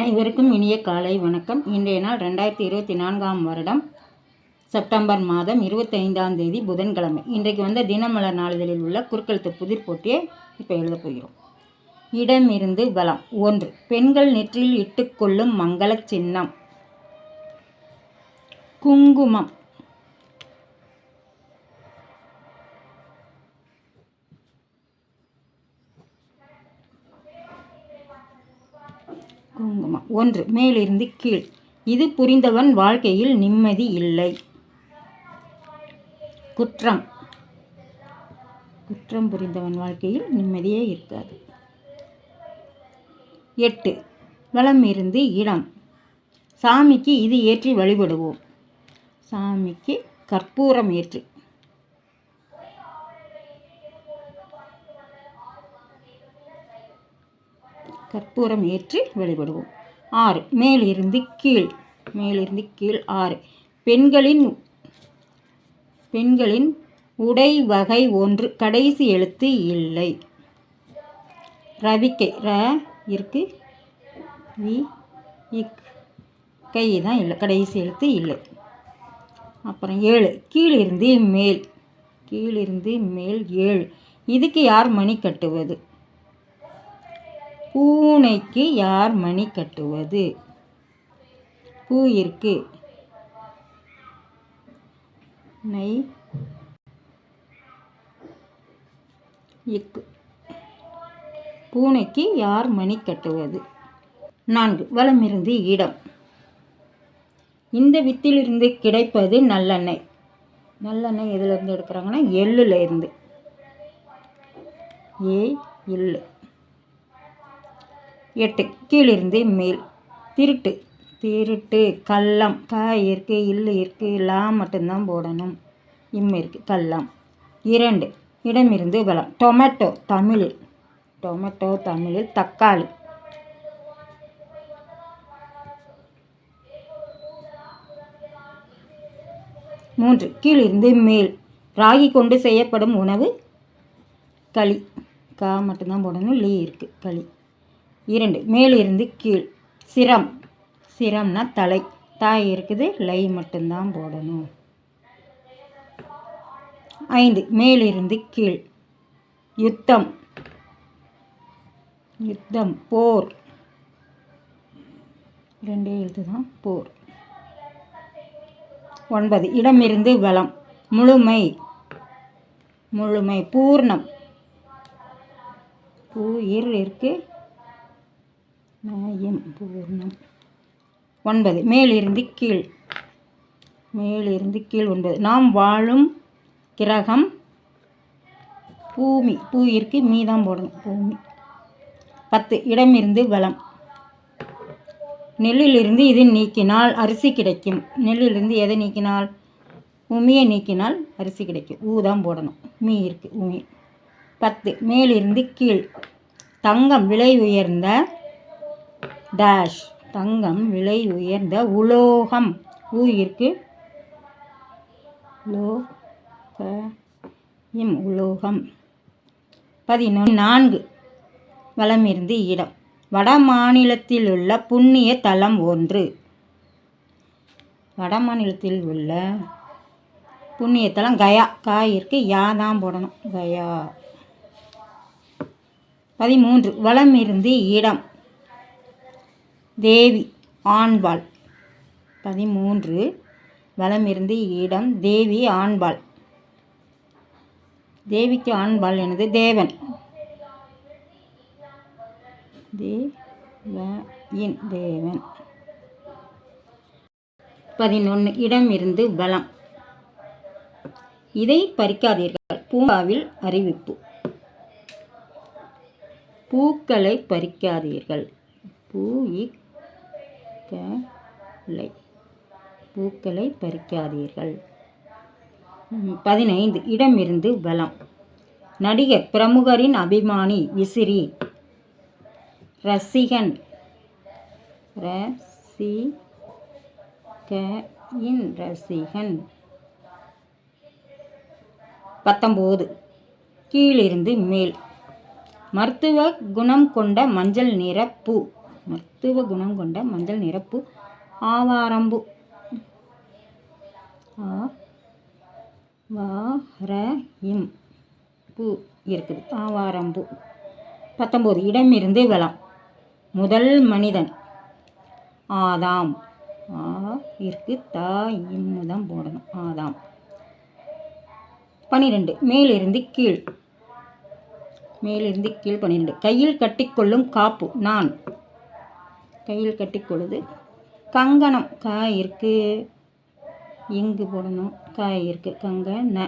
அனைவருக்கும் இனிய காலை வணக்கம். இன்றைய நாள் ரெண்டாயிரத்தி இருபத்தி நான்காம் வருடம் செப்டம்பர் மாதம் இருபத்தைந்தாம் தேதி புதன்கிழமை. இன்றைக்கு வந்த தினமலர் நாளிதழில் உள்ள குறுக்கெழுத்து புதிர் போட்டியை இப்போ எழுதப் போகிறோம். இடமிருந்து பலம் ஒன்று பெண்கள் நெற்றில் இட்டுக்கொள்ளும் மங்கள சின்னம். குங்குமம். குங்குமம். ஒன்று மேலிருந்து கீழ். இது புரிந்தவன் வாழ்க்கையில் நிம்மதி இல்லை. குற்றம். குற்றம் புரிந்தவன் வாழ்க்கையில் நிம்மதியே இருக்காது. எட்டு வளம் இருந்து இடம் சாமிக்கு இது ஏற்றி வழிபடுவோம். சாமிக்கு கற்பூரம் ஏற்று. கற்பூரம் ஏற்றி வழிபடுவோம். ஆறு மேலிருந்து கீழ் மேலிருந்து கீழ் ஆறு. பெண்களின் பெண்களின் உடை வகை ஒன்று கடைசி எழுத்து இல்லை. ரவிக்கை ர இருக்கு வி இக். கை தான் இல்லை கடைசி எழுத்து இல்லை. அப்புறம் ஏழு கீழிருந்து மேல் கீழிருந்து மேல் ஏழு. இதுக்கு யார் மணி கட்டுவது? பூனைக்கு யார் மணி கட்டுவது? பூ இருக்கு நை இக்கு. பூனைக்கு யார் மணி கட்டுவது? நான்கு. வளமிருந்து இடம். இந்த வித்திலிருந்து கிடைப்பது நல்லெண்ணெய். நல்லெண்ணெய் எதுலேருந்து எடுக்கிறாங்கன்னா எள்ளுல இருந்து. ஏ எள்ளு. எட்டு. கீழிருந்து மேல். திருட்டு. திருட்டு. கள்ளம். க இருக்குது இல்லை இருக்குது லா மட்டும்தான் போடணும். இம் இருக்குது கள்ளம். இரண்டு. இடமிருந்து பலம் டொமேட்டோ தமிழில். டொமேட்டோ தமிழில் தக்காளி. மூன்று. கீழிருந்து மேல். ராகி கொண்டு செய்யப்படும் உணவு? களி. கா மட்டும்தான் போடணும். லீ இருக்குது களி. இரண்டு. மேலிருந்து கீழ். சிரம். சிரம்னா தலை. தாய் இருக்குது லை மட்டும்தான் போடணும். ஐந்து. மேலிருந்து கீழ். யுத்தம். யுத்தம். போர். ரெண்டே எழுத்து தான் போர். ஒன்பது. இடமிருந்து வளம். முழுமை. முழுமை. பூர்ணம். பூ இர் இருக்கு. நயம் பூர்ணம். ஒன்பது. மேலிருந்து கீழ். மேலிருந்து கீழ் ஒன்பது. நாம் வாழும் கிரகம் பூமி. பூயிற்கு இருக்கு மீ தான் போடணும். பூமி. பத்து. இடமிருந்து வளம். நெல்லிலிருந்து இது நீக்கினால் அரிசி கிடைக்கும். நெல்லிலிருந்து எதை நீக்கினால்? உமியை நீக்கினால் அரிசி கிடைக்கும். ஊ தான் போடணும். மீ இருக்குது உமி பத்து. மேலிருந்து கீழ். தங்கம் விலை உயர்ந்த டேஷ் தங்கம் விலை உயர்ந்த உலோகம். ஊ இருக்கு உலோகம். பதினொன்று. நான்கு. வளமிருந்து இடம். வட மாநிலத்தில் உள்ள புண்ணிய தலம் ஒன்று. வட மாநிலத்தில் உள்ள புண்ணிய தலம் கயா. காய் யாதாம் யா தான் போடணும். கயா. பதிமூன்று. வளமிருந்து இடம். தேவி ஆண்பாள் பதிமூன்று வலமிருந்து இடம் தேவி ஆண்பாள் தேவிக்கு ஆண்பாள் எனது தேவன். தேவன் தேவன். பதினொன்று இடம் இருந்து பலம். இதை பறிக்காதீர்கள். பூங்காவில் அறிவிப்பு. பூக்களை பறிக்காதீர்கள். பூ பூக்களை பூக்களை பறிக்காதீர்கள். பதினைந்து இடமிருந்து பலம் நடிகர் பிரமுகரின் அபிமானி விசிறி. ரசிகன் ரசி க இன் ரசிகன். பத்தொம்போது கீழிருந்து மேல். மருத்துவ குணம் கொண்ட மஞ்சள் நிற பூ. மருத்துவ குணம் கொண்ட மஞ்சள் நிரப்பு ஆவாரம்பு. ஆ வார இம் பூ இருக்குது. ஆவாரம்பு. பத்தொம்போது இடமிருந்து வளம். முதல் மனிதன். ஆதாம். ஆ இருக்கு தா இம்மு தான் போடணும். ஆதாம். பன்னிரெண்டு மேலிருந்து கீழ். மேலிருந்து கீழ் பன்னிரெண்டு கையில் கட்டிக்கொள்ளும் காப்பு. நான். கையில் கட்டிக்கொள்ளுது கங்கணம் காய் இருக்கு. இங்கு போடணும் காய் இருக்கு கங்கண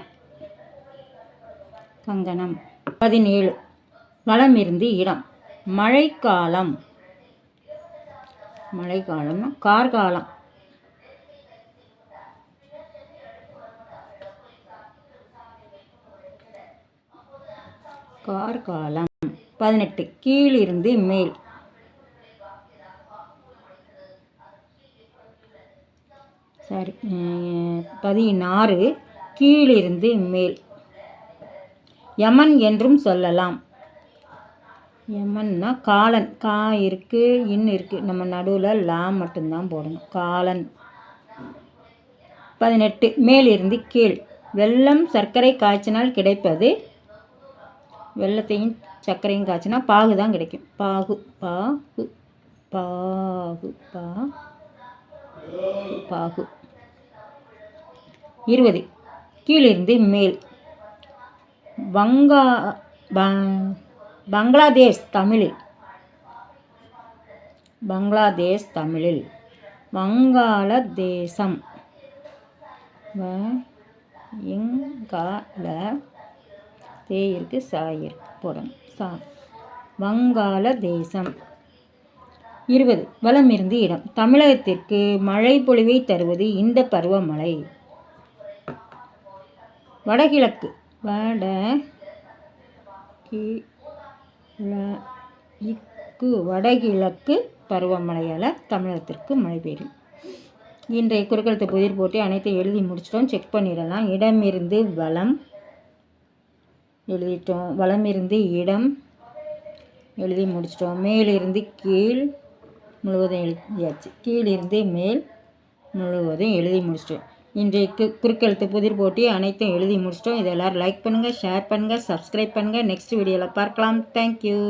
கங்கணம். பதினேழு. வளம் இருந்து இடம். மழைக்காலம். மழைக்காலம்னா கார்காலம். கார்காலம். பதினெட்டு. கீழிருந்து மேல். சாரி. பதினாறு. கீழிருந்து மேல். யமன் என்றும் சொல்லலாம். யமன்னா காலன். கா இருக்கு இன் இருக்குது நம்ம நடுவில் லா மட்டும்தான் போடணும். காலன். பதினெட்டு. மேலிருந்து கீழ். வெல்லம் சர்க்கரை காய்ச்சினால் கிடைப்பது. வெள்ளத்தையும் சர்க்கரையும் காய்ச்சினா பாகு தான் கிடைக்கும். பாகு பாகு பாகு பா பாகு. இருபது. கீழிருந்து மேல். வங்கா ப- பங்களாதேஷ் தமிழில். பங்களாதேஷ் தமிழில். வங்காளதேசம். இங்கால எங்கால தே போகிறோம் சா போடணும் சா வங்காளதேசம். இருபது. வளம் இருந்து இடம். தமிழகத்திற்கு மழை பொழிவை தருவது இந்த பருவமழை. வடகிழக்கு. வட கிழக்கு வடகிழக்கு பருவமழையால் தமிழகத்திற்கு மழை பெய்யும். இன்றைய குறுக்கெழுத்து புதிர் போட்டு அனைத்தையும் எழுதி முடிச்சிட்டோம். செக் பண்ணிடலாம். இடமிருந்து வளம் எழுதிட்டோம். வளமிருந்து இடம் எழுதி முடிச்சிட்டோம். மேலிருந்து கீழ் முழுவதும் எழுதியாச்சு கீழிருந்து மேல் முழுவதும் எழுதி முடிச்சிட்டோம் இன்றைக்கு குறுக்கெழுத்து புதிர் போட்டி அனைத்தும் எழுதி முடிச்சிட்டோம். இதை எல்லோரும் லைக் பண்ணுங்கள் ஷேர் பண்ணுங்கள் சப்ஸ்கிரைப் பண்ணுங்கள் நெக்ஸ்ட் வீடியோவில் பார்க்கலாம். தேங்க்யூ